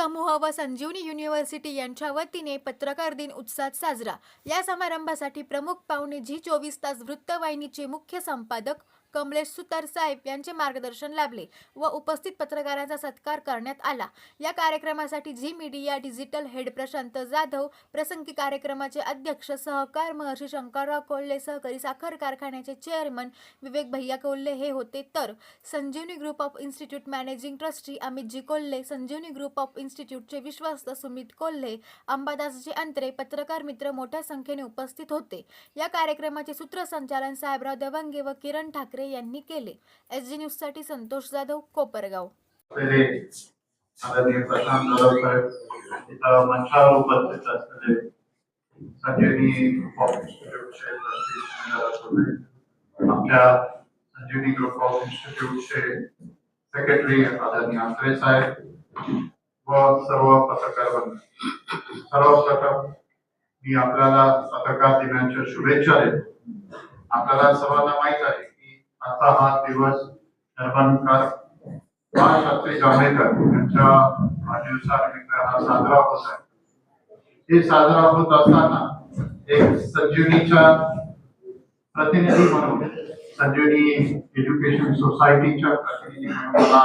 समूह व संजीवनी युनिव्हर्सिटी यांच्या वतीने पत्रकार दिन उत्साहात साजरा. या समारंभासाठी प्रमुख पाहुणे झी चोवीस तास वृत्तवाहिनीचे मुख्य संपादक कमलेश सुतार साहेब यांचे मार्गदर्शन लाभले व उपस्थित पत्रकारांचा सत्कार करण्यात आला. या कार्यक्रमासाठी Zee media digital head Prashant Jadhav प्रसंगी कार्यक्रमाचे अध्यक्ष सहकार महर्षी शंकरराव कोल्हे सहकारी साखर कारखान्याचे चेअरमन विवेक भैया कोल्हे हे होते. तर Sanjivani group of institute managing trustee Amitji Kolhe Sanjivani group of इन्स्टिट्यूटचे विश्वस्त सुमित कोल्हे अंबादासजी अंतरे पत्रकार मित्र मोठ्या संख्येने उपस्थित होते. या कार्यक्रमाचे सूत्रसंचालन साहेबराव दवंगे व किरण ठाकरे ठाकरे यांनी केले. एस जी न्यूजसाठी संतोष जाधव कोपरगाव पहिले संजीवनी ग्रुप ऑफ इन्स्टिट्यूटचे सेक्रेटरी आदरणीय आंत्रे साहेब व सर्व पत्रकार बंधू सर्वप्रथम मी आपल्याला पत्रकार दिनाच्या शुभेच्छा देतो. आपल्याला सर्वांना माहीत आहे आता हा दिवस धर्मानुसार बाळशास्त्री जांभेकर यांच्या वाढदिवसानिमित्त हा साजरा होत आहे. हे साजरा होत असताना एक संजीवनीच्या प्रतिनिधी म्हणून संजीवनी एज्युकेशन सोसायटीच्या प्रतिनिधी म्हणून मला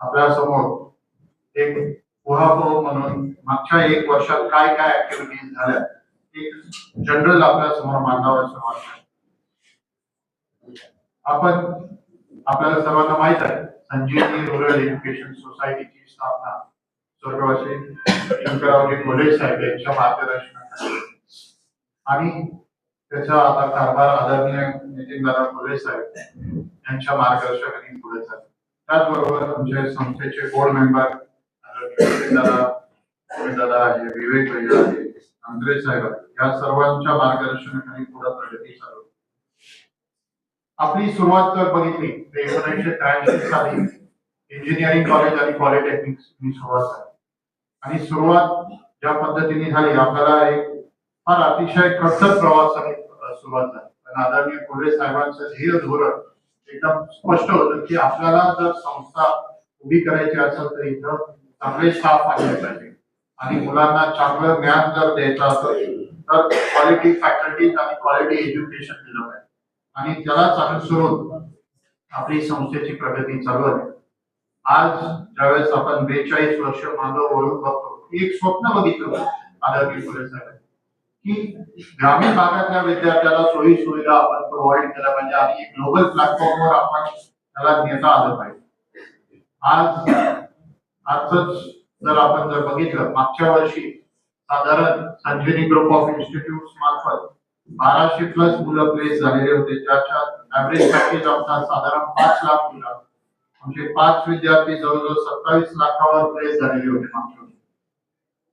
आपल्यासमोर एक उहापोह म्हणून मागच्या एक वर्षात काय काय ऍक्टिव्हिटीज झाल्या एक जनरल आपल्यासमोर मांडावं असं वाटतं. आपण आपल्याला सर्वांना माहीत आहे संजीवनी रुरल एज्युकेशन सोसायटीची स्थापना स्वर्गवासी शंकररावजी कोल्हे साहेब यांच्या मार्गदर्शनाखाली आणि त्याचा आता कारभार आदरणीय नितीनदादा कोल्हे साहेब यांच्या मार्गदर्शनाखाली पुढे चालला त्याचबरोबर आमच्या संस्थेचे बोर्ड मेंबर दादा आहे विवेक भैया आहे आंद्रे साहेब या सर्वांच्या मार्गदर्शनाखाली पुढे प्रगती चालू आहे. आपली सुरुवात जर बघितली. तर एकोणीसशे त्र्याऐंशी साली इंजिनिअरिंग कॉलेज आणि पॉलिटेक्निक सुरुवात झाली. आणि सुरुवात ज्या पद्धतीने झाली आपल्याला एक फार अतिशय खडतर प्रवासाने सुरुवात झाली. पण आदरणीय कोल्हे साहेबांचं ध्येय धोरण एकदम स्पष्ट होतं की आपल्याला जर संस्था उभी करायची असेल तर इथं चांगले स्टाफ आणले पाहिजे. आणि मुलांना चांगलं ज्ञान जर द्यायचं असेल तर क्वालिटी फॅकल्टीज आणि क्वालिटी एज्युकेशन दिलं पाहिजे. आणि त्यालाच अनुसरून आपली संस्थेची प्रगती चालू आहे. आज ज्यावेळेस आपण बेचाळीस वर्ष मागं वळून बघतो एक स्वप्न बघितलं आदरणीय फुले साहेब. की ग्रामीण भागातल्या विद्यार्थ्याला सोयी सुविधा आपण प्रोव्हाइड केल्या पाहिजे आणि ग्लोबल प्लॅटफॉर्मवर आपण त्याला नेता आलं पाहिजे. आज आजच जर आपण जर बघितलं मागच्या वर्षी साधारण संजीवनी ग्रुप ऑफ इन्स्टिट्यूट मार्फत बाराशे प्लस मुलं प्लेस झालेले होते. ज्याच्या ऍव्हरेज पॅकेज आमचा साधारण पाच लाख मुलं. म्हणजे पाच विद्यार्थी जवळजवळ सत्तावीस लाखावर प्लेस झालेले होते मागच्या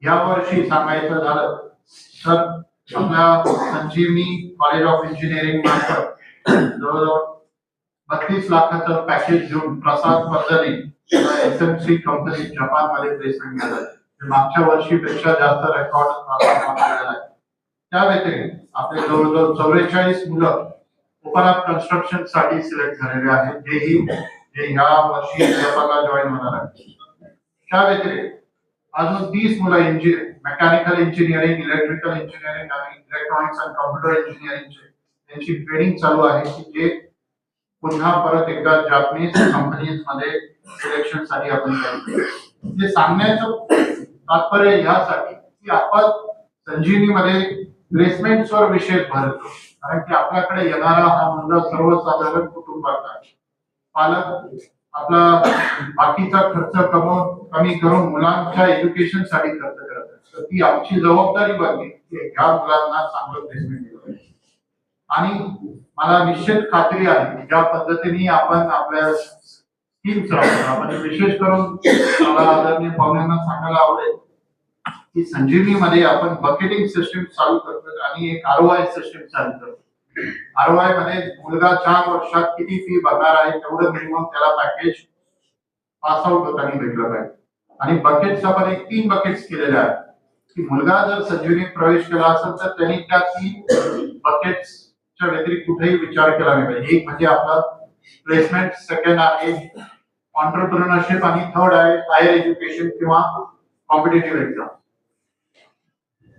या वर्षी सांगायचं झालं तर आपल्या संजीवनी कॉलेज ऑफ इंजिनिअरिंग मार्फत जवळजवळ बत्तीस लाखाचं पॅकेज घेऊन प्रसाद पद्धती एस एम सी कंपनी जपानमध्ये प्लेसमेंट झालं मागच्या वर्षीपेक्षा जास्त रेकॉर्ड त्या व्यतिरिक्त आपले जवळजवळ चौवेचाळीस मुलं ओपन अप कन्स्ट्रक्शन साठी सिलेक्ट झालेले आहेत. जेही, जे ह्या वर्षी जपानला जॉईन होणार आहे त्या व्यतिरिक्त अजून तीस मुलं engineer mechanical engineering electrical engineering आणि इलेक्ट्रॉनिक्स अँड कॉम्प्युटर इंजिनिअरिंगचे त्यांची ट्रेनिंग चालू आहे. की जे पुन्हा परत एकदा जापनीज कंपनीज़ मध्ये सिलेक्शन साठी आपण हे सांगण्याचं तात्पर्य ह्यासाठी की आपण संजीवनीमध्ये प्लेसमेंट्सवर वर भर भरतो. कारण की आपल्याकडे येणारा हा मुलगा सर्वसाधारण कुटुंबाचा आहे. पालक आपला बाकीचा खर्च कमवून कमी करून मुलांच्या एज्युकेशनसाठी खर्च करत तर ती आमची जबाबदारी बनली की ह्या मुलांना चांगलं प्लेसमेंट दिलं आणि मला निश्चित खात्री आहे की ज्या पद्धतीने आपण आपल्या स्कीम्स राबवतो आपण विशेष करून मला आदरणीय पाहुण्यांना सांगायला आवडेल की संजीवनी मध्ये आपण बकेटिंग सिस्टीम चालू करतो आणि एक आरओआय सिस्टीम चालू करतो. आरओआयमध्ये मुलगा चार वर्षात किती फी भरणार आहे तेवढं मिनिमम त्याला पॅकेज पास आउट होताना भेटलं पाहिजे. आणि बकेट्स आपण एक तीन बकेट्स केलेले आहेत. की मुलगा जर संजीवनीत प्रवेश केला असेल तर त्यांनी त्या तीन बकेट्सच्या व्यतिरिक्त कुठेही विचार केला नाही पाहिजे. एक म्हणजे आपला प्लेसमेंट सेकंड आहे ऑन्टरप्रिनरशिप आणि थर्ड आहे हायर एज्युकेशन किंवा कॉम्पिटेटिव्ह एक्झाम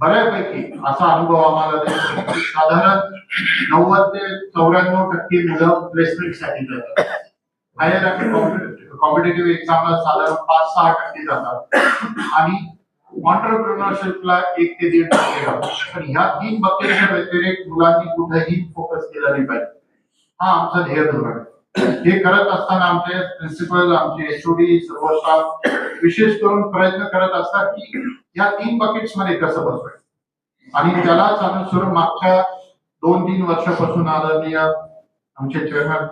बऱ्यापैकी असा अनुभव आम्हाला साधारण नव्वद ते चौऱ्याण्णव टक्के मुलं प्लेसमेंटसाठी जातात. हायर आणि कॉम्पिटेटिव्ह एक्झामला साधारण पाच सहा टक्के जातात. आणि ऑन्टरप्रिनरशिपला एक ते दीड टक्के जातात. ह्या तीन बकेटच्या व्यतिरिक्त मुलांनी कुठेही फोकस केला नाही पाहिजे. हा आमचा ध्येय धोरण आहे. हे करत असताना आमचे प्रिन्सिपल आमचे एसओडी सर्व स्टाफ विशेष करून प्रयत्न करत असतात की या तीन बकेट्समध्ये कसं बसवायचं. आणि त्यालाच अनुसरून मागच्या दोन तीन वर्षापासून आदरणीय आमचे चेअरमॅन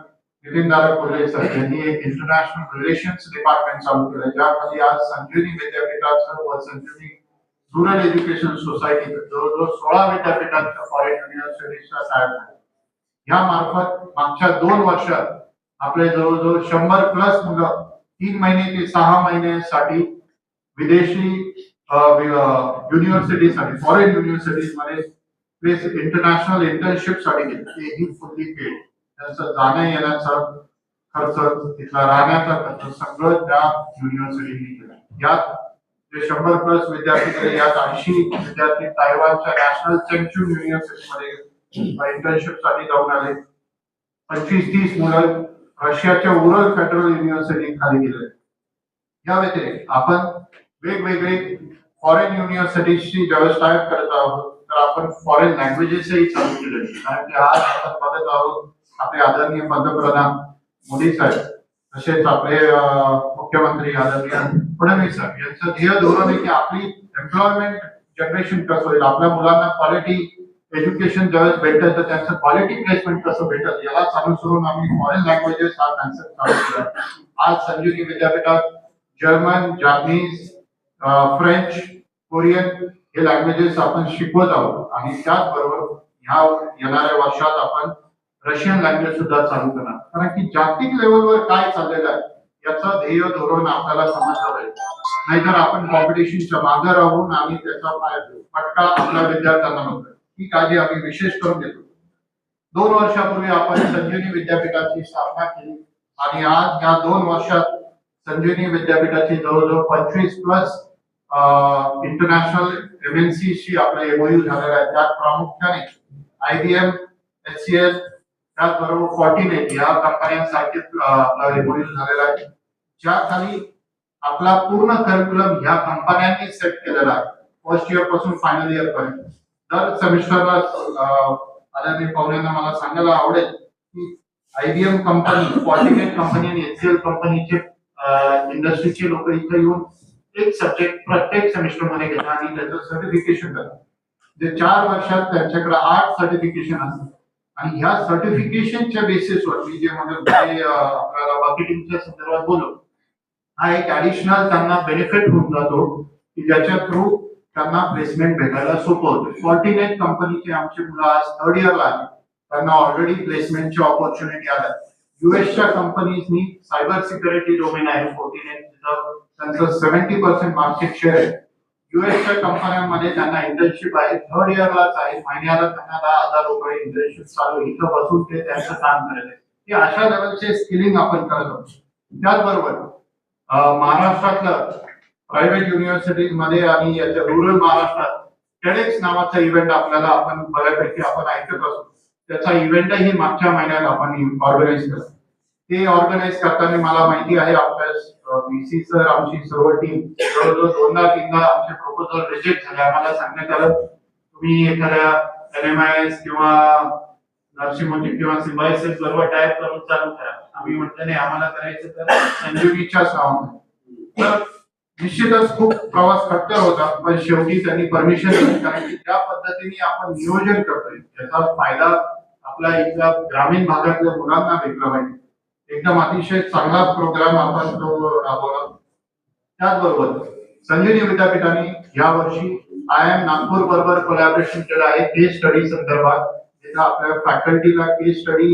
नितीन दादा कोल्हे सर यांनी एक इंटरनॅशनल रिलेशन्स डिपार्टमेंट चालू केलं ज्यामध्ये आज संजीवनी विद्यापीठाचं व संजीवनी रुरल एज्युकेशन सोसायटी जवळजवळ सोळा विद्यापीठांच्या फॉरेन युनिव्हर्सिटीजच्या तयार झाल्या. या मार्फत मागच्या दोन वर्षात आपले जवळजवळ शंभर प्लस मुलं तीन महिने ते सहा महिन्यासाठी विदेशी युनिव्हर्सिटीसाठी फॉरेन युनिव्हर्सिटीजमध्ये प्लेस इंटरनॅशनल इंटर्नशिपसाठी गेले फुल्ली पेड त्यांचं जाण्या येण्याचा खर्च तिथला राहण्याचा खर्च सगळं त्या युनिव्हर्सिटीने केला. यात जे शंभर प्लस विद्यार्थी गेले यात ऐंशी विद्यार्थी तायवानच्या नॅशनल चेंगचू युनिव्हर्सिटीमध्ये इंटर्नशिपसाठी जाऊन आले. पंचवीस तीस मुलं रशियाच्या उरल फेडरल युनिव्हर्सिटी खाली गेले या व्यतिरिक्त आपण वेगवेगळे फॉरेन युनिव्हर्सिटीजची व्यवस्था करत आहोत. तर आपण फॉरेन लँग्वेजेसही चालू केले कारण की आज आपण बघत आहोत आपले आदरणीय पंतप्रधान मोदी साहेब तसेच आपले मुख्यमंत्री आदरणीय फडणवीस साहेब यांचं ध्येय धोरण आहे की आपली एम्प्लॉयमेंट जनरेशन कसं होईल आपल्या मुलांना क्वालिटी एज्युकेशन ज्यावेळेस भेटतं तर त्यांचं क्वालिटी प्लेसमेंट कसं भेटल? चालू अनुसरून आम्ही फॉरेन लँग्वेजेस हा कन्सेप्ट चालू केला आज संजीवनी विद्यापीठात जर्मन जापनीज फ्रेंच कोरियन हे लँग्वेजेस आपण शिकवत आहोत. आणि त्याचबरोबर ह्या येणाऱ्या वर्षात आपण रशियन लँग्वेज सुद्धा चालू करणार. कारण की जागतिक लेवलवर काय चाललेलं आहे याचं ध्येय धोरण आपल्याला समजलं पाहिजे. नाहीतर आपण कॉम्पिटिशनच्या मागे राहून आणि त्याचा फाय- फटका आपल्या विद्यार्थ्यांना होतोय ही काळजी आम्ही विशेष करून घेतो दोन वर्षापूर्वी आपण संजीवनी विद्यापीठाची स्थापना केली आणि आज या दोन वर्षात संजीवनी विद्यापीठाची जवळजवळ पंचवीस प्लस इंटरनॅशनल एमएनसीशी आपला एमओयू झालेला आहे. त्यात प्रामुख्याने आयबीएम एल त्याचबरोबर फॉर्टिनेट या कंपन्यांसारखे आपला एमओयू झालेला आहे. ज्या खाली आपला पूर्ण करिक्युलम ह्या कंपन्यांनी सेट केलेला आहे. फर्स्ट इयरपासून फायनल इयर पर्यंत. दर सेमिस्टरला आदरणीय पाहुण्यांना मला सांगायला आवडेल की आयबीएम कंपनी पॉलिटेक्निक कंपनी आणि एचसीएल कंपनीचे इंडस्ट्रीचे लोक इथे येऊन एक सब्जेक्ट प्रत्येक सेमिस्टरमध्ये घेतात आणि त्याचं सर्टिफिकेशन करतात. जे चार वर्षात त्यांच्याकडे आठ सर्टिफिकेशन असतात. आणि ह्या सर्टिफिकेशनच्या बेसिसवर मी जे म्हणत आपल्याला मार्केटिंगच्या संदर्भात बोललो हा एक ऍडिशनल त्यांना बेनिफिट होऊन जातो की ज्याच्या थ्रू त्यांना प्लेसमेंट भेटायला सोपं होतं. फॉर्टिनेट कंपनीचे आमचे मुलं आज थर्ड इयरला आहेत. त्यांना ऑलरेडी प्लेसमेंटची ऑपॉर्च्युनिटी आल्या. युएसच्या कंपनीजनी सायबर सिक्युरिटी डोमेन आहे. फोर्टी नाईन त्यांचं सेव्हन्टी पर्सेंट मार्केट शेअर आहे. युएसच्या कंपन्यांमध्ये त्यांना इंटर्नशिप आहे. थर्ड इयरलाच आहे. महिन्याला त्यांना दहा हजार रुपये इंटर्नशिप चालू आहे. इथं बसून ते त्यांचं काम करत आहे हे अशा लेवलचे स्किलिंग आपण करत आहोत. त्याचबरोबर महाराष्ट्रातलं प्रायव्हेट युनिव्हर्सिटीजमध्ये आणि याच्या रुरल महाराष्ट्रात टेडेक्स नावाचा इव्हेंट आपल्याला आपण बऱ्यापैकी आपण ऐकत असतो त्याचा इव्हेंटही मागच्या महिन्यात आपण ऑर्गनाईज केला. ते ऑर्गनाईज करताना मला माहिती आहे आपल्या बीसी सर आमची सर्व टीम जवळजवळ दोनदा तीनदा आमचे प्रपोजल रिजेक्ट झाले. आम्हाला सांगण्यात आलं तुम्ही एखाद्या एन एम आय एस किंवा नरसिंहमोटी किंवा सिम्बायसेस सर्व टाईप करून चालू करा. आम्ही म्हटलं नाही आम्हाला करायचं तर संजीवनीच्याच नावाने तर निश्चितच खूप प्रवास खट्टर होता पण शेवटी त्यांनी परमिशन दिली. कारण की ज्या पद्धतीने आपण नियोजन करतोय त्याचा फायदा आपल्या इथल्या ग्रामीण भागातल्या मुलांना भेटला पाहिजे. एकदम अतिशय चांगला प्रोग्राम आपण तो राबवला. त्याचबरोबर संजीवनी विद्यापीठाने यावर्षी आय एम नागपूर बरोबर कोलॅबरेशन केलं आहे केस स्टडी संदर्भात जिथं आपल्या फॅकल्टीला केस स्टडी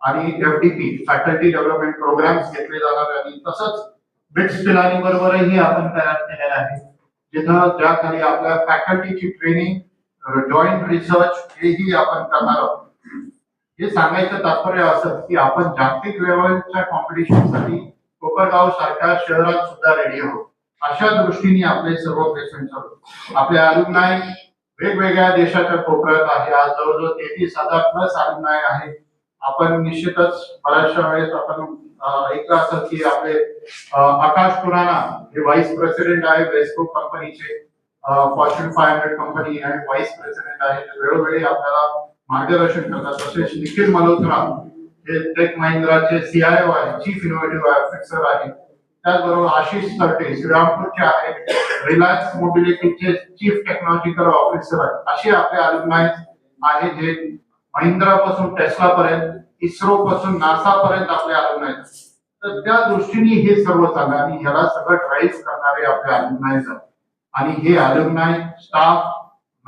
आणि एफडीपी फॅकल्टी डेव्हलपमेंट प्रोग्राम्स घेतले जाणार आणि तसंच बिट्स पिलानी बरोबरही आपण तयार केलेला आहे. जिथं ज्याखाली आपल्या फॅकल्टीची ट्रेनिंग जॉईंट रिसर्च हेही आपण करणार आहोत. हे सांगायचं तात्पर्य असं की आपण जागतिक लेवलच्या कॉम्पिटिशनसाठी कोपरगाव सारख्या शहरात सुद्धा रेडी आहोत. अशा दृष्टीने आपले सर्व प्रयत्न चालू आपले अलुमनाय वेगवेगळ्या देशाच्या कोपऱ्यात आहे. आज जवळजवळ तेहतीस हजार प्लस अलुमनाय आहे आपण निश्चितच बऱ्याचशा वेळेस आपण ऐकला असेल की आपले आकाश खुराना हे व्हाईस प्रेसिडेंट आहे बेस्को कंपनीचे फॉर्च्युन फाय हंड्रेड कंपनी आहे व्हाईस प्रेसिडेंट आहे वेळोवेळी आपल्याला मार्गदर्शन करतात. तसेच निखिल मल्होत्रा हे टेक महिंद्राचे सीआयओ आहे चीफ इनोव्हेटिव्ह ऑफिसर आहे. त्याचबरोबर आशिष सरटे श्रीरामपूरचे आहेत. रिलायन्स मोबिलिटीचे चीफ टेक्नॉलॉजिकल ऑफिसर आहेत. असे आपले अलुमनाय आहे जे महिंद्रा पासून टेस्ला पर्यंत इस्रो पासून नासा पर्यंत आपले अलुमनाय तर त्या दृष्टीने हे सर्व चाललं आणि ह्याला सगळं ड्राईव्ह करणारे आपले अलुमनाय आणि हे अलुमनाय स्टाफ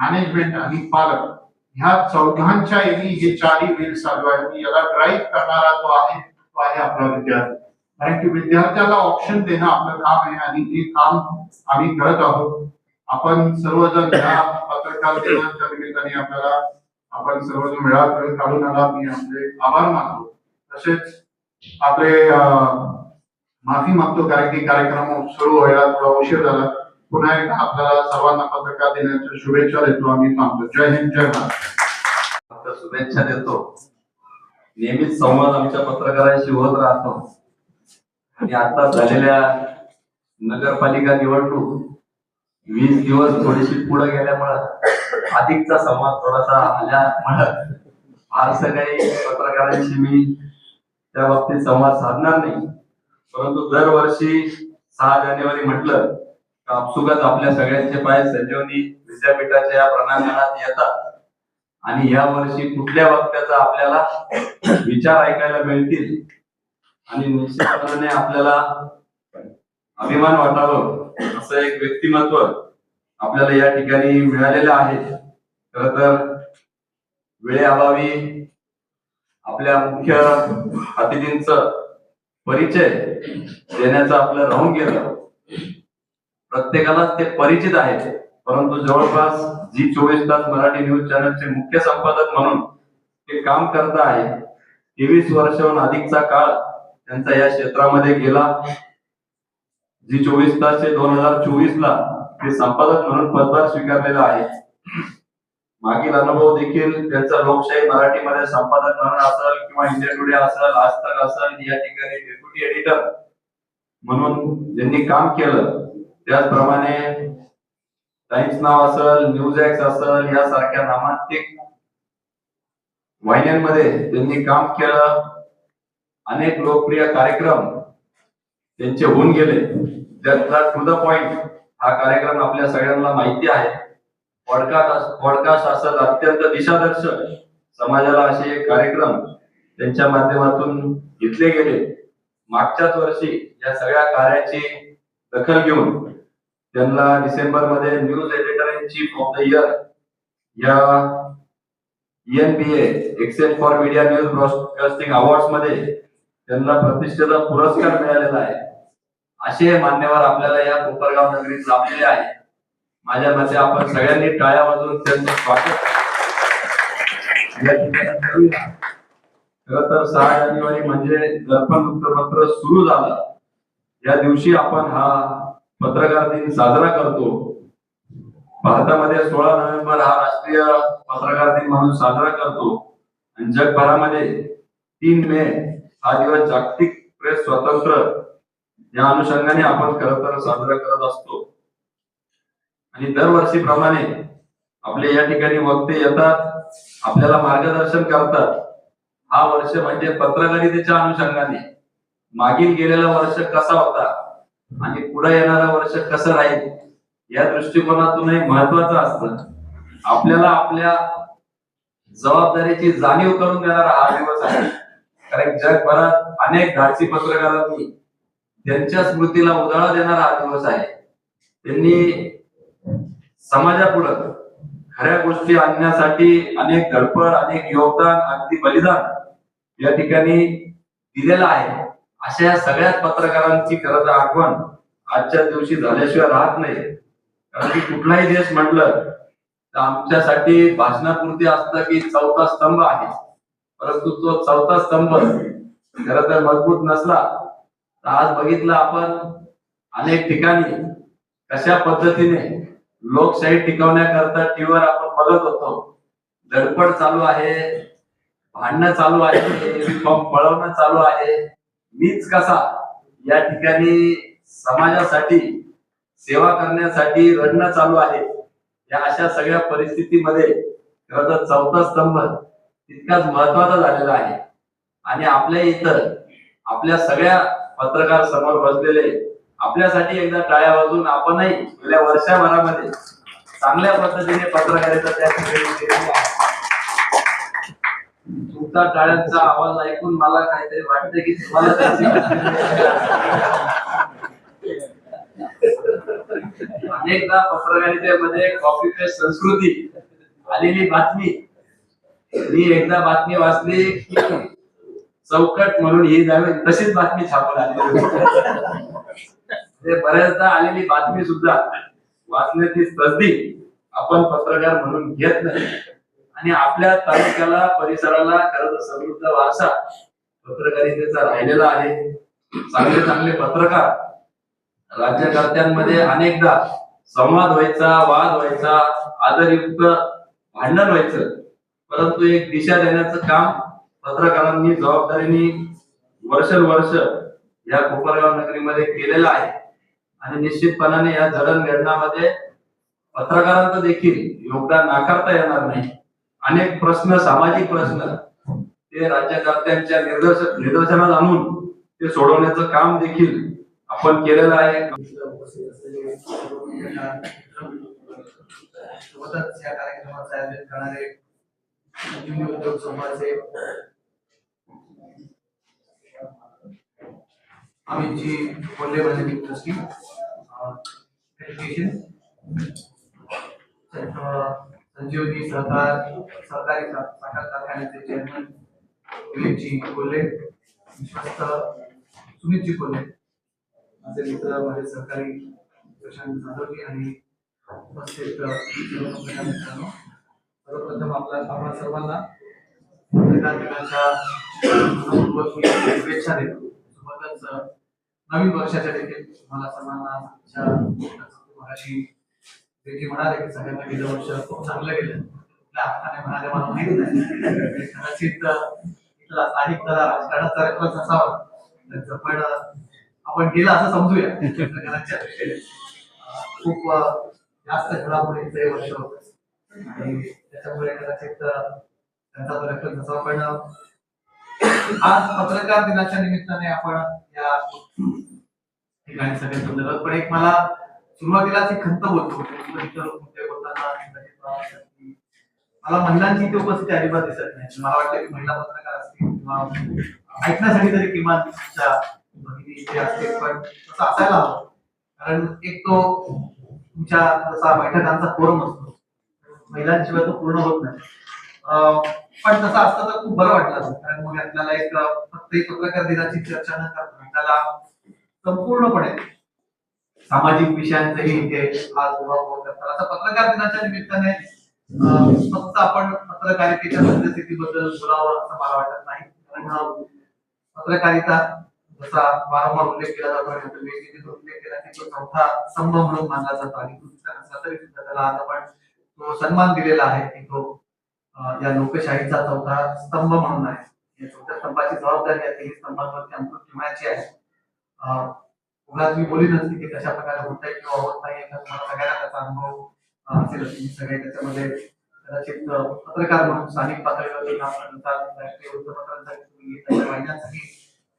मॅनेजमेंट आणि पालक ह्या चौघांच्या यांनी हे चारही वेळ चालू आहे आणि याला ड्राईव्ह करणारा जो आहे तो आहे आपला विद्यार्थी. कारण की विद्यार्थ्याला ऑप्शन देणं आपलं काम आहे आणि हे काम आम्ही करत आहोत. आपण सर्वजण या पत्रकार दिनाच्या निमित्ताने आपल्याला आपण सर्वजण मेळावा काढून आला. मी आपले आभार मानतो. तसेच आपले माफी मागतो कारण की कार्यक्रम सुरू व्हायला थोडा उशीर झाला. पुन्हा एकदा आपल्याला सर्वांना पत्रकार देण्याच्या शुभेच्छा देतो. आम्ही थांबतो. जय हिंद जय महाराष्ट्र शुभेच्छा देतो. नेहमीच संवाद आमच्या पत्रकारांशी होत राहतो. आणि आता झालेल्या नगरपालिका निवडणूक वीस दिवस थोडीशी पुढे गेल्यामुळं अधिकचा संवाद थोडासा आल्यामुळं फारसं काही पत्रकारांशी मी त्या बाबतीत संवाद साधणार नाही. परंतु दरवर्षी सहा जानेवारी म्हटलं तर आपसुकच आपल्या सगळ्यांचे पाय संजीवनी विद्यापीठाच्या या प्रणांगणात येतात. आणि या वर्षी कुठल्या वक्त्याचा आपल्याला विचार ऐकायला मिळतील? आणि निश्चितपणाने आपल्याला अभिमान वाटावं असं एक व्यक्तिमत्व आपल्याला या ठिकाणी मिळालेलं आहे. खर तर वेळेअभावी आपल्या मुख्य अतिथींच परिचय देण्याचं आपलं राहून गेलं. प्रत्येकालाच ते परिचित आहेत. परंतु जवळपास जी चोवीस तास मराठी न्यूज चॅनलचे मुख्य संपादक म्हणून ते काम करत आहे तेवीस वर्षाहून अधिकचा काळ त्यांचा या क्षेत्रामध्ये गेला. जी चोवीस तासचे दोन हजार चोवीस ला ते संपादक म्हणून पदभार स्वीकारलेला आहे. मागील अनुभव देखील त्यांचा लोकशाही मराठीमध्ये संपादक म्हणून असेल किंवा इंडिया टुडे असेल आजतक असेल या ठिकाणी डेप्युटी एडिटर म्हणून ज्यांनी काम केलं त्याचप्रमाणे टाइम्स नाव असेल न्यूज एक्स असेल यासारख्या नामांकित वाहिन्यांमध्ये त्यांनी काम केलं. अनेक लोकप्रिय कार्यक्रम त्यांचे होऊन गेले. त्यातला टू द पॉइंट हा कार्यक्रम आपल्या सगळ्यांना माहिती आहे. पॉडकास्ट असतात अत्यंत दिशादर्शक समाजाला असे कार्यक्रम त्यांच्या माध्यमातून घेतले गेले. मागच्याच वर्षी या सगळ्या कार्याची दखल घेऊन त्यांना डिसेंबरमध्ये news editor in chief of the year या E NBA excel for media news broadcasting अवॉर्ड्समध्ये त्यांना प्रतिष्ठेचा पुरस्कार मिळालेला आहे. असे मान्यवर आपल्याला या कोपरगाव नगरीत लाभलेले आहे माझ्या मते आपण सगळ्यांनी टाळ्या वाजवून त्यांचं स्वागत खर खरं तर सहा जानेवारी म्हणजे दर्पण वृत्तपत्र सुरू झालं. या दिवशी आपण हा पत्रकार दिन साजरा करतो. भारतामध्ये सोळा नोव्हेंबर हा राष्ट्रीय पत्रकार दिन म्हणून साजरा करतो. आणि जगभरामध्ये तीन मे हा दिवस जागतिक प्रेस स्वातंत्र्य या अनुषंगाने आपण खरं तर साजरा करत असतो. आणि दरवर्षीप्रमाणे आपले या ठिकाणी वक्ते येतात आपल्याला मार्गदर्शन करतात. हा वर्ष म्हणजे पत्रकारितेच्या अनुषंगाने. मागील गेलेला वर्ष कसा होता आणि पुढे येणारा वर्ष कसं राहील या दृष्टिकोनातूनही महत्वाचं असतं. आपल्याला आपल्या जबाबदारीची जाणीव करून देणारा हा दिवस आहे. कारण जगभरात अनेक धाडसी पत्रकारांनी त्यांच्या स्मृतीला उजाळा देणारा हा दिवस आहे. त्यांनी समाजापुढं खऱ्या गोष्टी आणण्यासाठी अनेक धडपड अनेक योगदान अगदी बलिदान या ठिकाणी दिलेलं आहे. अशा या सगळ्याच पत्रकारांची खरं तर आठवण आजच्या दिवशी झाल्याशिवाय राहत नाही. कारण की कुठलाही देश म्हटलं तर आमच्यासाठी भाषणापुरती असतं की चौथा स्तंभ आहे. परंतु तो चौथा स्तंभ खर तर मजबूत नसला. तर आज बघितलं आपण अनेक ठिकाणी कशा पद्धतीने लोकशाही टिकवण्याकरता टीव्हीवर आपण बघत होतो. धडपड चालू आहे भांडणं चालू आहे रिफॉर्म पळवणं चालू आहे. मीच कसा? या ठिकाणी समाजासाठी सेवा करण्यासाठी रडणं चालू आहे. या अशा सगळ्या परिस्थितीमध्ये खरं तर चौथा स्तंभ तितकाच महत्त्वाचा झालेला आहे. आणि आपल्या इथं आपल्या सगळ्या पत्रकार समोर बसलेले आपल्यासाठी एकदा टाळ्या वाजून आपणही गेल्या वर्षभरामध्ये चांगल्या पद्धतीने पत्रकारिता त्या ठिकाणी तुमचा टाळ्यांचा आवाज ऐकून मला काहीतरी वाटतं की तुम्हाला अनेकदा पत्रकारितेमध्ये कॉपी पेस्ट संस्कृती आलेली बातमी. मी एकदा बातमी वाचली की चौकट म्हणून ही जावे तशीच बातमी छापून आली ते बऱ्याचदा आलेली बातमी सुद्धा वाचण्याची तसदी आपण पत्रकार म्हणून घेत नाही. आणि आपल्या तालुक्याला परिसराला खरं तर समृद्ध वारसा पत्रकारितेचा राहिलेला आहे. चांगले चांगले पत्रकार राज्यकर्त्यांमध्ये अनेकदा संवाद व्हायचा वाद व्हायचा आदरयुक्त भांडण व्हायचं. परंतु एक दिशा देण्याचं काम पत्रकारांनी जबाबदारीने वर्षानुवर्ष या कोपरगाव नगरीमध्ये केलेला आहे. आणि निश्चितपणाने या जडणघडणामध्ये पत्रकारांचं देखील योगदान नाकारता येणार नाही. अनेक प्रश्न सामाजिक प्रश्न ते राज्यकर्त्यांच्या निर्दर्श निदर्शनात आणून ते सोडवण्याचं काम देखील आपण केलेलं आहे. उपस्थित सोबतच या कार्यक्रमाचं आयोजन करणारे उद्योग समूहाचे आम्ही जी बोलले मॅनेजिंग ट्रस्टी एज्युकेशन संजीवनी सहकार सहकारी साखर कारखान्याचे चेअरमन दिलीपजी कोल्हे विश्वस्त सुमितजी कोल्हे माझे मित्र माझे सहकारी प्रशांत जाधवजी आणि उपस्थित सर्व मित्रांनो. सर्वप्रथम आपल्या आपल्या सर्वांना पत्रकार शुभेच्छा देतो. सोबतच नवीन वर्षाच्या देखील मला सर्वांना जे म्हणाले की सगळ्यांना गेलं वर्ष खूप चांगलं गेलं. अर्थाने म्हणाले मला माहीत नाही. कदाचित इथला जरा राजकारणाचा रेफरन्स असावा. त्याचं पण आपण गेला असं समजूया. अं, खूप जास्त घडामोडीचं हे वर्ष होतं. आणि त्याच्यामुळे कदाचित त्यांचा रेफरन्स असावा. पण आज पत्रकार दिनाच्या निमित्ताने आपण या ठिकाणी सगळे जमलेलो पण एक मला सुरुवातीलाच एक खंत बोलतो. इतर मुद्दे बोलताना मला महिलांची इथे उपस्थिती अजिबात दिसत नाही. मला वाटतं की महिला पत्रकार असतील किंवा ऐकण्यासाठी तरी किमान तुमच्या भगिनी इथे असतील पण तसं असायला हवं. कारण एक तो तुमच्या जसा बैठकांचा फोरम असतो महिलांशिवाय तो पूर्ण होत नाही. अं, पण तसं असतं तर खूप बरं वाटलं असतं. कारण मग आपल्याला एक फक्त एक पत्रकार दिनाची चर्चा न करता आपल्याला संपूर्णपणे सामाजिक विषयांचंही इथे आज करतात. आता पत्रकार दिनाच्या निमित्ताने फक्त आपण पत्रकारितेच्या सद्यस्थितीबद्दल बोलावं असं मला वाटत नाही. कारण पत्रकारिता जसा वारंवार उल्लेख केला जातो आणि आता उल्लेख केला की तो चौथा स्तंभ म्हणून मानला जातो. आणि पुस्तक असला तरी सुद्धा त्याला आज आपण तो सन्मान दिलेला आहे की तो या लोकशाहीचा चौथा स्तंभ म्हणून आहे. या चौथ्या स्तंभाची जबाबदारी आहे ही स्तंभांवरती अंकुश ठेवण्याची आहे उगाच मी बोलीनच की कशा प्रकारे होत आहे किंवा होत नाही तुम्हाला सगळ्यांना त्याचा अनुभव असेल. तुम्ही सगळे त्याच्यामध्ये कदाचित पत्रकार म्हणून स्थानिक पातळीवरती काम करत असाल राष्ट्रीय वृत्तपत्रांसाठी वाहिन्यांसाठी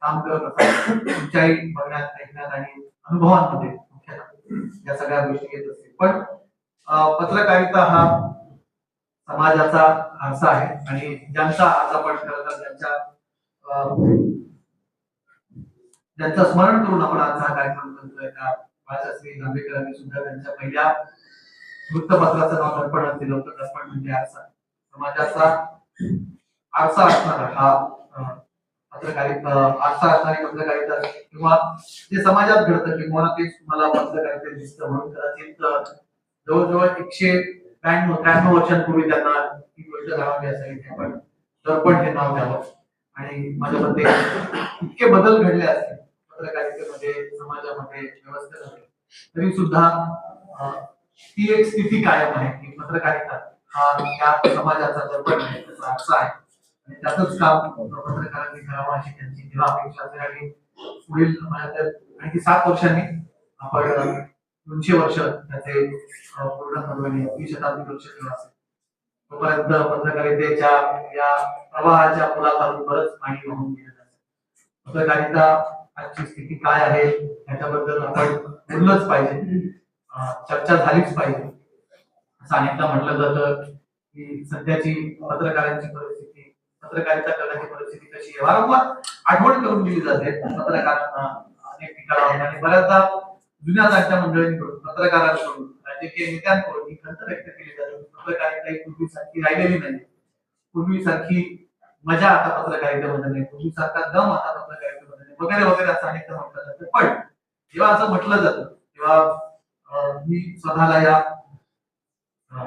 काम करत असाल तुमच्याही बघण्यात ऐकण्यात आणि अनुभवांमध्ये मुख्यतः या सगळ्या गोष्टी येत असतील. पण पत्रकारिता हा समाजाचा आरसा आहे आणि ज्यांचा आज आपण खरं तर स्मरण करून आपण आज हा कार्यक्रम करतोय त्या बाळशास्त्री जांभेकरांनी सुद्धा त्यांच्या पहिल्या वृत्तपत्राचं नाव दर्पण दिलं होतं दर्पण म्हणजे आरसा. समाजाचा आरसा असणारा हा पत्रकारिता आरसा असणारी पत्रकारिता किंवा ते समाजात घडतं किंवा तेच तुम्हाला पत्रकारिता दिसतं म्हणून कदाचित जवळजवळ एकशे त्र्याण्णव त्र्याण्णव हो- हो वर्षांपूर्वी त्यांना ही गोष्ट जाणवली असावी पण दर्पण हे नाव द्यावं. आणि माझ्या मते इतके बदल घडले असतील पत्रकारितेमध्ये समाजामध्ये व्यवस्थेमध्ये तरी सुद्धा ती एक स्थिती कायम आहे की पत्रकारिता हा त्या समाजाचा दर्पण आहे त्याचा आरसा आहे. आणि त्याचंच काम पत्रकारांनी करावं अशी त्यांची जेव्हा अपेक्षा असेल आणि पुढील आणखी सात वर्षांनी आपण दोनशे वर्ष त्याचे पूर्ण करून शताब्दी वर्ष असेल तोपर्यंत पत्रकारितेच्या या प्रवाहाच्या पुलाखालून बरंच पाणी वाहून गेलेलं असेल पत्रकारिता आजची स्थिती काय आहे याच्याबद्दल आपण बोललंच पाहिजे. चर्चा झालीच पाहिजे. असं अनेकदा म्हटलं जातं की सध्याची पत्रकारांची परिस्थिती पत्रकारिता करण्याची परिस्थिती कशी आहे वारंवार आठवण करून दिली जाते. पत्रकारांना अनेक ठिकाणावर आणि बऱ्याचदा जुन्या जाणत्या मंडळींकडून पत्रकारांकडून राजकीय नेत्यांकडून ही खंत व्यक्त केली जाते. की पत्रकारिता ही पूर्वीसारखी राहिलेली नाही. पूर्वीसारखी मजा आता पत्रकारितेमध्ये नाही पूर्वीसारखा दम आता पत्रकारितेमध्ये नाही वगैरे वगैरे असं अनेकदा म्हटलं जातं? पण जेव्हा असं म्हटलं जातं तेव्हा मी स्वतःला या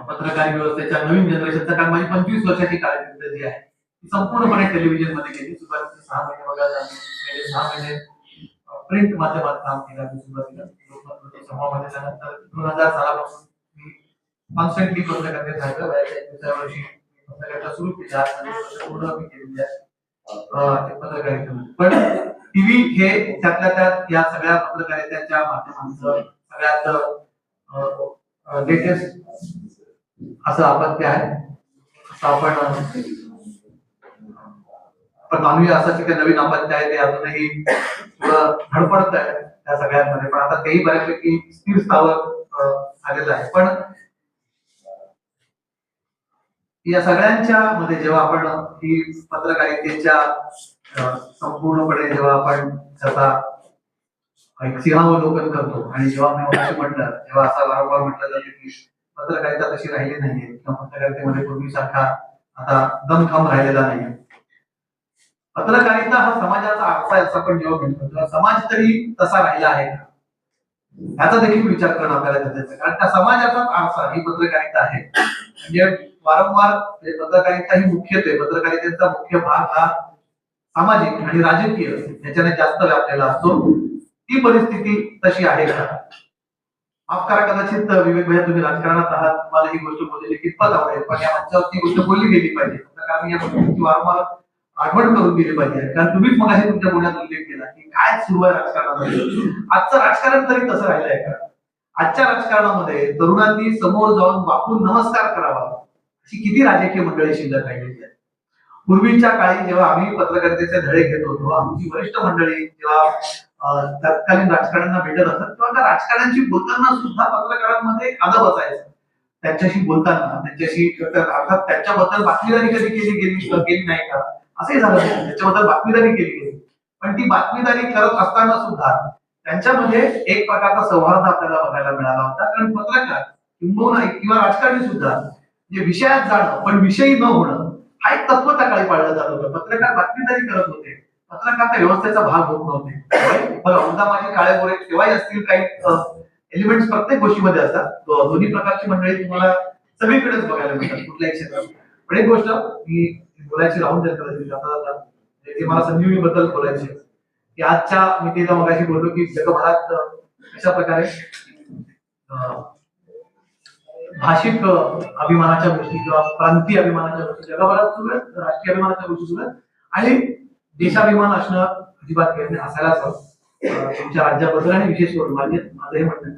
पत्रकार व्यवस्थेच्या नवीन जनरेशनचा कारण माझी पंचवीस वर्षाची कारकीर्द जी आहे ती संपूर्णपणे टेलिव्हिजनमध्ये गेली. सुरुवातीचे सहा महिने बघा सहा महिने प्रिंट माध्यमात काम केलं. सुरुवातीला समूहामध्ये त्यानंतर दोन हजार सालापासून मी कॉन्स्टंटली पत्रकारिता झालं दुसऱ्या वर्षी पत्रकारिता सुरू केली आज पूर्ण मी केलेली आहे पत्रकारिता पण टीव्ही हे त्यातल्या त्यात या सगळ्या पत्रकारितेच्या माध्यमांचं सगळ्यात लेटेस्ट असं अपत्य आहे असं आपण अं, पण मानवी असं की ते नवीन अपत्य आहे ते अजूनही थोडं धडपडत आहे त्या सगळ्यांमध्ये. पण आता तेही बऱ्यापैकी स्थिर स्थावर आलेलं आहे. पण या सगळ्यांच्या मध्ये जेव्हा आपण ही पत्रकारितेच्या संपूर्णपणे जेव्हा आपण त्याचा एक सिंहावलोकन करतो आणि जेव्हा मी म्हटलं तेव्हा असा वारंवार म्हटलं जाते की पत्रकारिता तशी राहिली नाहीये किंवा पत्रकारितेमध्ये पूर्वीसारखा आता दमखम राहिलेला नाहीये. पत्रकारिता हा समाजाचा आरसा आहे असं आपण जेव्हा म्हणतो तेव्हा समाज तरी तसा राहिला आहे का? याचा देखील विचार करणं आपल्याला गरजेचं कारण त्या समाजाचाच आरसा ही पत्रकारिता आहे. म्हणजे वारंवार पत्रकारिता ही मुख्यत्वे पत्रकारितेचा मुख्य भाग हा सामाजिक आणि राजकीय याच्याने जास्त व्यापलेला असतो. ती परिस्थिती तशी आहे का? माफ करा कदाचित विवेक भैया तुम्ही राजकारणात आहात. तुम्हाला ही गोष्ट बोललेली कितपत आवडेल? पण या मंचावरती गोष्ट बोलली गेली पाहिजे. कारण या गोष्टीची वारंवार आठवण करून दिली पाहिजे. कारण तुम्हीच मग तुमच्या बोलण्यात उल्लेख केला की काय सुरू आहे राजकारणामध्ये? आजचं राजकारण तरी तसं राहिलंय का? आजच्या राजकारणामध्ये तरुणांनी समोर जाऊन बापू नमस्कार करावा. अशी किती राजकीय मंडळी शिल्लक राहिलेली आहे पूर्वीच्या काळी जेव्हा आम्ही पत्रकारितेचे धडे घेत होतो आमची वरिष्ठ मंडळी जेव्हा तत्कालीन राजकारण्यांना भेटत असत तेव्हा त्या राजकारण्यांशी बोलताना सुद्धा पत्रकारांमध्ये आदब असायचं. त्यांच्याशी बोलताना त्यांच्याशी अर्थात त्यांच्याबद्दल बातमीदारी कधी केली गेली गेली नाही का? असंही झालं त्याच्याबद्दल बातमीदारी केली गेली पण ती बातमीदारी करत असताना सुद्धा त्यांच्यामध्ये एक प्रकारचा सौहार्द आपल्याला बघायला मिळाला होता. कारण पत्रकार किंबहुना किंवा राजकारणी सुद्धा जे विषयात जाणं पण विषयी न होणं हा एक तत्व त्या काळी पाळलं जात होतं. पत्रकार बातमीदारी करत होते. पत्रकार त्या व्यवस्थेचा भाग होत नव्हते. बघा उदा माझे काळे गोरे केव्हाही असतील काही एलिमेंट्स प्रत्येक गोष्टीमध्ये असतात. दोन्ही प्रकारची मंडळी तुम्हाला सगळीकडेच बघायला मिळतात कुठल्याही क्षेत्रात. पण एक गोष्ट मी बोलायची राहून जाईल कदाचित जाता मला संजीवनी बद्दल बोलायची. की आजच्या मी तिला मगाशी बोललो की जगभरात अशा प्रकारे अं, भाषिक अभिमानाच्या गोष्टी किंवा प्रांतीय अभिमानाच्या गोष्टी जगभरात सुरू आहेत राष्ट्रीय अभिमानाच्या गोष्टी सुरू आहेत. आणि देशाभिमान असणं अजिबात गैर असायलाच हवं. तुमच्या राज्याबद्दल आणि विशेष करून माझे माझं हे म्हणणं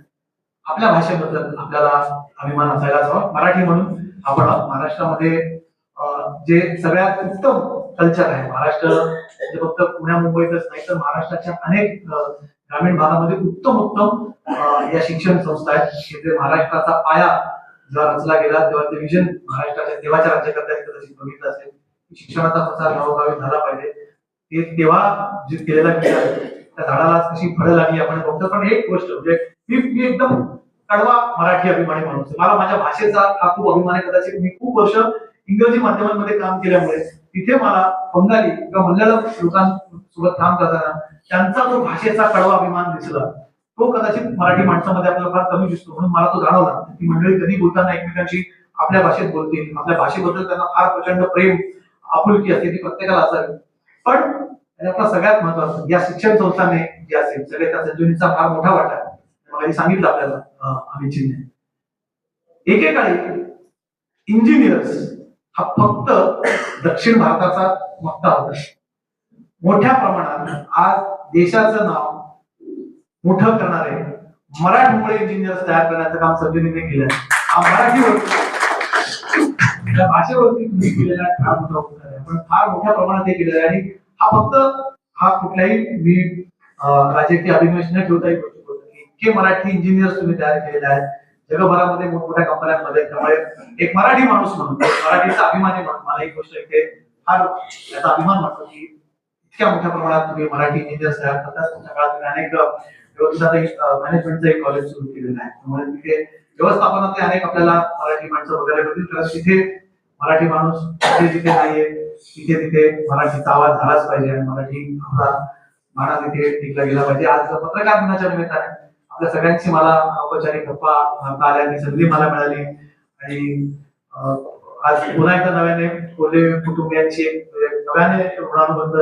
आपल्या भाषेबद्दल आपल्याला अभिमान असायलाच हवा. मराठी म्हणून आपण महाराष्ट्रामध्ये जे सगळ्यात उत्तम कल्चर आहे. महाराष्ट्र म्हणजे फक्त पुण्या मुंबईतच नाही तर महाराष्ट्राच्या अनेक ग्रामीण भागामध्ये उत्तम उत्तम या शिक्षण संस्था आहेत. जे महाराष्ट्राचा पाया जेव्हा रचला गेला तेव्हा ते विजन महाराष्ट्राच्या देवाच्या राज्यकर्त्यांनी कदाचित बघितलं असेल. शिक्षणाचा प्रसार गावोगावी झाला पाहिजे. ते तेव्हा जे केलेला गेला त्या झाडाला कशी फळं लागली आपण बघतो पण एक गोष्ट म्हणजे मी मी एकदम कडवा मराठी अभिमानी माणूस मला माझ्या भाषेचा हा खूप अभिमान आहे. कदाचित मी खूप वर्ष इंग्रजी माध्यमांमध्ये काम केल्यामुळे तिथे मला बंगाली किंवा मल्याळम लोकांसोबत काम करताना त्यांचा जो भाषेचा कडवा अभिमान दिसला तो कदाचित मराठी माणसामध्ये आपल्याला फार कमी दिसतो म्हणून मला तो जाणवला. की मंडळी कधी बोलताना एकमेकांशी आपल्या भाषेत बोलतील आपल्या भाषेबद्दल त्यांना फार प्रचंड प्रेम आपुलकी असते ती प्रत्येकाला असावी. पण आपला सगळ्यात महत्वाचं या शिक्षण संस्थाने जे असेल सगळे त्या संजीवनीचा फार मोठा वाटा मला सांगितलं आपल्याला अं, चिन्ह एकेकाळी इंजिनियर्स हा फक्त दक्षिण भारताचा मक्ता होता मोठ्या प्रमाणात आज देशाचं नाव मोठं करणारे मराठमोळे इंजिनियर्स तयार करण्याचं काम संजीवनीने केलं हा मराठीवर भाषेवरती तुम्ही केलेला फार मोठा उपकार आहे. पण फार मोठ्या प्रमाणात हे केलेलं आहे आणि हा फक्त हा कुठल्याही मी राजकीय अभिनिवेश न ठेवता इतके मराठी इंजिनियर्स तुम्ही तयार केलेले आहेत. जगभरामध्ये मोठमोठ्या कंपन्यांमध्ये त्यामुळे एक मराठी माणूस म्हणून मराठीचा अभिमानी म्हणून मला एक गोष्ट इथे फार याचा अभिमान वाटतो की इतक्या मोठ्या प्रमाणात तुम्ही मराठी इंजिनियर्स तयार करतात तुमच्या काळात तुम्ही अनेक मॅनेजमेंटचं एक कॉलेज सुरू केलेलं आहे. त्यामुळे तिथे व्यवस्थापनातले अनेक आपल्याला मराठी माणसं वगैरे भेटतील. कारण तिथे मराठी माणूस जिथे जिथे नाहीये तिथे तिथे मराठीचा आवाज झालाच पाहिजे. आणि मराठी आपला माणा तिथे टिकला गेला पाहिजे. आज पत्रकार दिनाच्या निमित्ताने आपल्या सगळ्यांची मला औपचारिक गप्पा मारता संधी मला मिळाली. आणि आज पुन्हा एकदा नव्याने कोल्हे कुटुंबियांची म्हणजे नव्याने ऋणानुबंध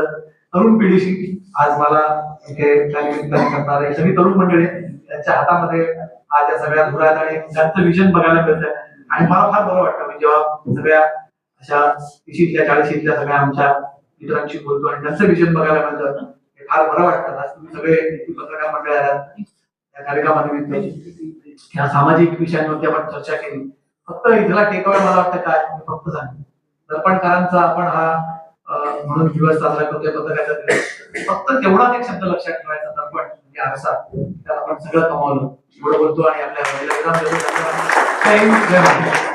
तरुण पिढीशी आज मला इथे त्यानिमित्ताने करणार आहे. सगळी तरुण मंडळी त्यांच्या हातामध्ये आज या सगळ्या धुरात आणि त्यांचं विजन बघायला मिळतं आणि मला फार बरं वाटतं मी जेव्हा सगळ्या अशा तीशीतल्या चाळीशीतल्या सगळ्या आमच्या मित्रांशी बोलतो आणि त्यांचं विजन बघायला मिळतं हे फार बरं वाटतं. आज तुम्ही सगळे पत्रकार मंडळ आलात या कार्यक्रमानिमित्त ह्या सामाजिक विषयांवरती आपण चर्चा केली. फक्त इथला टेकअवे मला वाटतं काय? मी फक्त सांगेन. दर्पणकारांचा आपण हा म्हणून दिवस साजरा करतोय पत्रकाचा दिवस फक्त तेवढाच एक शब्द लक्षात ठेवायचा दर्पण म्हणजे आरसा. त्याला आपण सगळं कमावलं. एवढं बोलतो आणि आपल्या महिला विधान देतो. जय महाराज